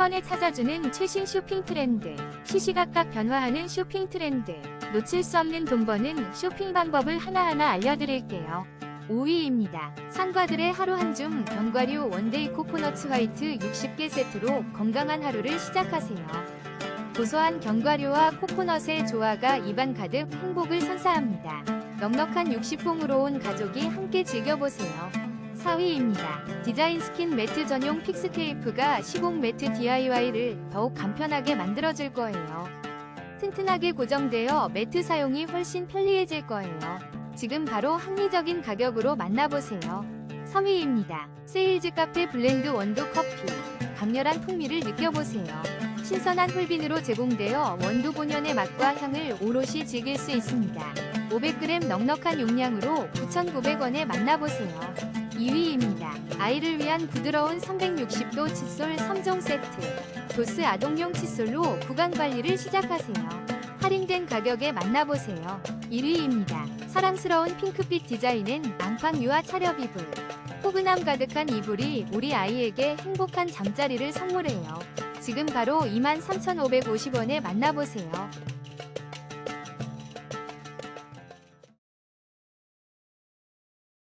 번에 찾아주는 최신 쇼핑 트렌드, 시시각각 변화하는 쇼핑 트렌드, 놓칠 수 없는 돈 버는 쇼핑 방법을 하나하나 알려드릴게요. 5위입니다. 상과들의 하루 한줌 견과류 원데이 코코너츠 화이트 60개 세트로 건강한 하루를 시작하세요. 고소한 견과류와 코코넛의 조화가 입안 가득 행복을 선사합니다. 넉넉한 60봉으로 온 가족이 함께 즐겨보세요. 4위입니다. 디자인 스킨 매트 전용 픽스 테이프가 시공 매트 DIY를 더욱 간편하게 만들어줄 거예요. 튼튼하게 고정되어 매트 사용이 훨씬 편리해질 거예요. 지금 바로 합리적인 가격으로 만나보세요. 3위입니다. 세일즈 카페 블렌드 원두 커피. 강렬한 풍미를 느껴보세요. 신선한 홀빈으로 제공되어 원두 본연의 맛과 향을 오롯이 즐길 수 있습니다. 500g 넉넉한 용량으로 9,900원에 만나보세요. 2위입니다. 아이를 위한 부드러운 360도 칫솔 3종 세트. 도스 아동용 칫솔로 구강 관리를 시작하세요. 할인된 가격에 만나보세요. 1위입니다. 사랑스러운 핑크빛 디자인은 앙팡 유아 차렵 이불. 포근함 가득한 이불이 우리 아이에게 행복한 잠자리를 선물해요. 지금 바로 23,550원에 만나보세요.